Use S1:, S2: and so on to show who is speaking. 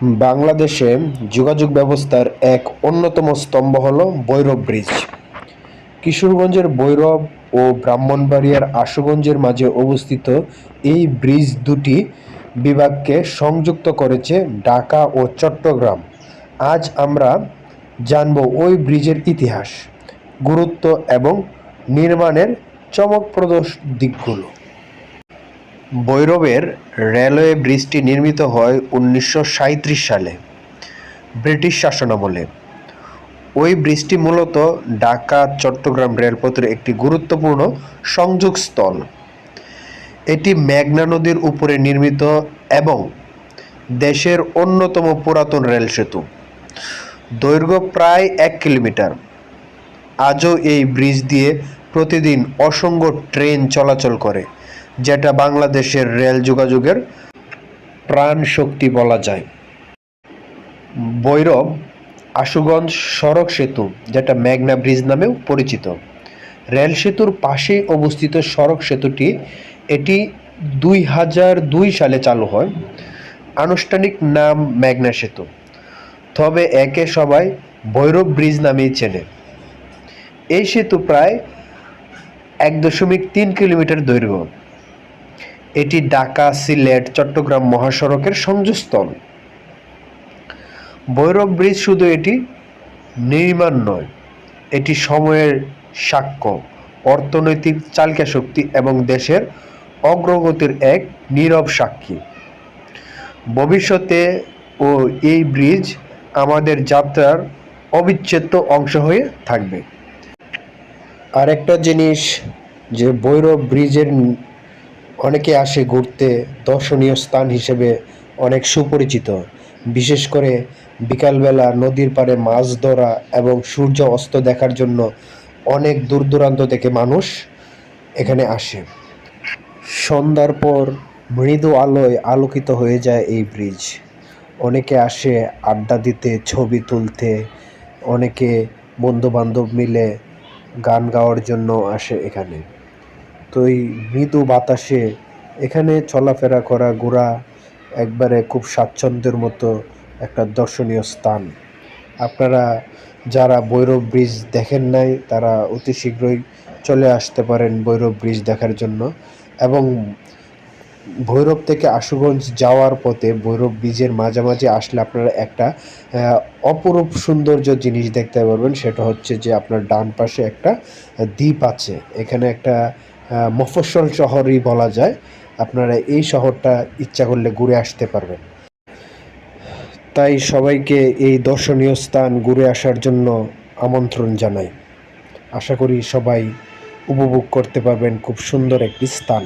S1: বাংলাদেশে যোগাযোগ ব্যবস্থার এক অন্যতম স্তম্ভ হল ভৈরব ব্রিজ। কিশোরগঞ্জের ভৈরব ও ব্রাহ্মণবাড়িয়ার আশুগঞ্জের মাঝে অবস্থিত এই ব্রিজ দুটি বিভাগকে সংযুক্ত করেছে ঢাকা ও চট্টগ্রাম। আজ আমরা জানব ওই ব্রিজের ইতিহাস, গুরুত্ব এবং নির্মাণের চমকপ্রদ দিকগুলো। ভৈরবের রেলওয়ে ব্রিজটি নির্মিত হয় উনিশশো সাঁইত্রিশ সালে ব্রিটিশ শাসনামলে। ওই ব্রিজটি মূলত ঢাকা, চট্টগ্রাম রেলপথের একটি গুরুত্বপূর্ণ সংযোগস্থল। এটি মেঘনা নদীর উপরে নির্মিত এবং দেশের অন্যতম পুরাতন রেল সেতু। দৈর্ঘ্য প্রায় এক কিলোমিটার। আজও এই ব্রিজ দিয়ে প্রতিদিন অসংখ্য ট্রেন চলাচল করে। যেটা বাংলাদেশের রেল যোগাযোগের প্রাণ শক্তি বলা যায়। ভৈরব আশুগঞ্জ সড়ক সেতু, যেটা মেঘনা ব্রিজ নামেও পরিচিত। রেল সেতুর পাশেই অবস্থিত সড়ক সেতুটি, এটি দুই হাজার দুই সালে চালু হয়। আনুষ্ঠানিক নাম মেঘনা সেতু। তবে একে সবাই ভৈরব ব্রিজ নামেই চেনে। এই সেতু প্রায় এক দশমিক তিন কিলোমিটার দৈর্ঘ্য। এটি ঢাকা, সিলেট, চট্টগ্রাম মহাসড়কের সংযোগস্থল। ভৈরব ব্রিজ শুধু এটি নির্মাণ নয়, এটি সময়ের সাক্ষ্য, অর্থনৈতিক চালকা শক্তি এবং দেশের অগ্রগতির এক নীরব সাক্ষী। ভবিষ্যতে ও এই ব্রিজ আমাদের যাত্রার অবিচ্ছেদ্য অংশ হয়ে থাকবে। আরেকটা জিনিস যে ভৈরব ব্রিজের অনেকে আসে ঘুরতে দর্শনীয় স্থান হিসেবে অনেক সুপরিচিত। বিশেষ করে বিকালবেলা নদীর পাড়ে মাছ ধরা এবং সূর্য অস্ত দেখার জন্য অনেক দূর দূরান্ত থেকে মানুষ এখানে আসে। সন্ধ্যার পর মৃদু আলোয় আলোকিত হয়ে যায় এই ব্রিজ। অনেকে আসে আড্ডা দিতে, ছবি তুলতে, অনেকে বন্ধু বান্ধব মিলে গান গাওয়ার জন্য আসে এখানে। তো এই মৃদু বাতাসে এখানে চলাফেরা করা ঘোরা একবারে খুব স্বাচ্ছন্দ্যের মতো একটা দর্শনীয় স্থান। আপনারা যারা ভৈরব ব্রিজ দেখেন নাই, তারা অতি শীঘ্রই চলে আসতে পারেন ভৈরব ব্রিজ দেখার জন্য এবং ভৈরব থেকে আশুগঞ্জ যাওয়ার পথে ভৈরব ব্রিজের মাঝামাঝি আসলে আপনারা একটা অপরূপ সৌন্দর্য জিনিস দেখতে পারবেন, সেটা হচ্ছে যে আপনার ডান পাশে একটা দ্বীপ আছে। এখানে একটা মফস্বল শহরই বলা যায়। আপনারা এই শহরটা ইচ্ছা করলে ঘুরে আসতে পারবেন। তাই সবাইকে এই দর্শনীয় স্থান ঘুরে আসার জন্য আমন্ত্রণ জানাই। আশা করি সবাই উপভোগ করতে পারবেন খুব সুন্দর একটি স্থান।